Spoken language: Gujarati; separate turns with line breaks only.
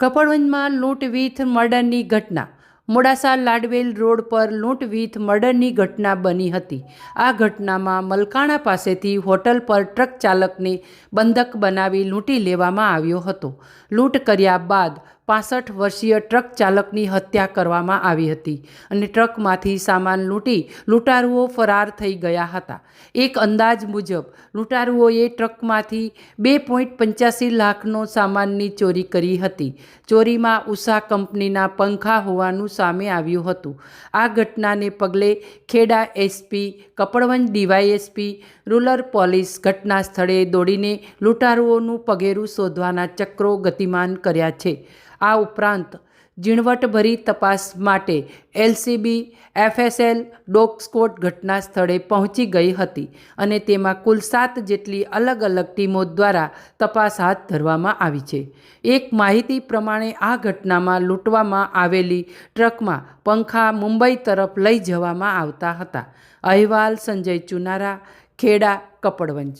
કપડવંજમાં લૂંટ વિથ મર્ડરની ઘટના. મોડાસા લાડવેલ રોડ પર લૂંટ વિથ મર્ડરની ઘટના બની હતી. આ ઘટનામાં મલકાણા પાસેથી હોટલ પર ટ્રક ચાલકને બંધક બનાવી લૂંટી લેવામાં આવ્યો હતો. લૂંટ કર્યા બાદ પાસઠ વર્ષીય ટ્રક ચાલકની હત્યા કરવામાં આવી હતી અને ટ્રકમાંથી સામાન લૂંટી લૂંટારુઓ ફરાર થઈ ગયા હતા. એક અંદાજ મુજબ, લૂંટારુઓએ ટ્રકમાંથી બે પોઈન્ટ પંચ્યાસી લાખનો સામાનની ચોરી કરી હતી. ચોરીમાં ઉષા કંપનીના પંખા હોવાનું સામે આવ્યું હતું. આ ઘટનાને પગલે Kheda SP, Kapadvanj DYSP, rural police ઘટના સ્થળે દોડીને લૂંટારુઓનું પગેરું શોધવાના ચક્રો ગતિમાન કર્યા છે. આ ઉપરાંત ઝીણવટભરી તપાસ માટે એલસીબી, એફએસએલ, ડોગ સ્કોટ ઘટના સ્થળે પહોંચી ગઈ હતી અને તેમાં કુલ સાત જેટલી અલગ અલગ ટીમો દ્વારા તપાસ હાથ ધરવામાં આવી છે. એક માહિતી પ્રમાણે આ ઘટનામાં લૂંટવામાં આવેલી ટ્રકમાં પંખા મુંબઈ તરફ લઈ જવામાં આવતા હતા. અહેવાલ સંજય ચુનારા, ખેડા, કપડવંજ.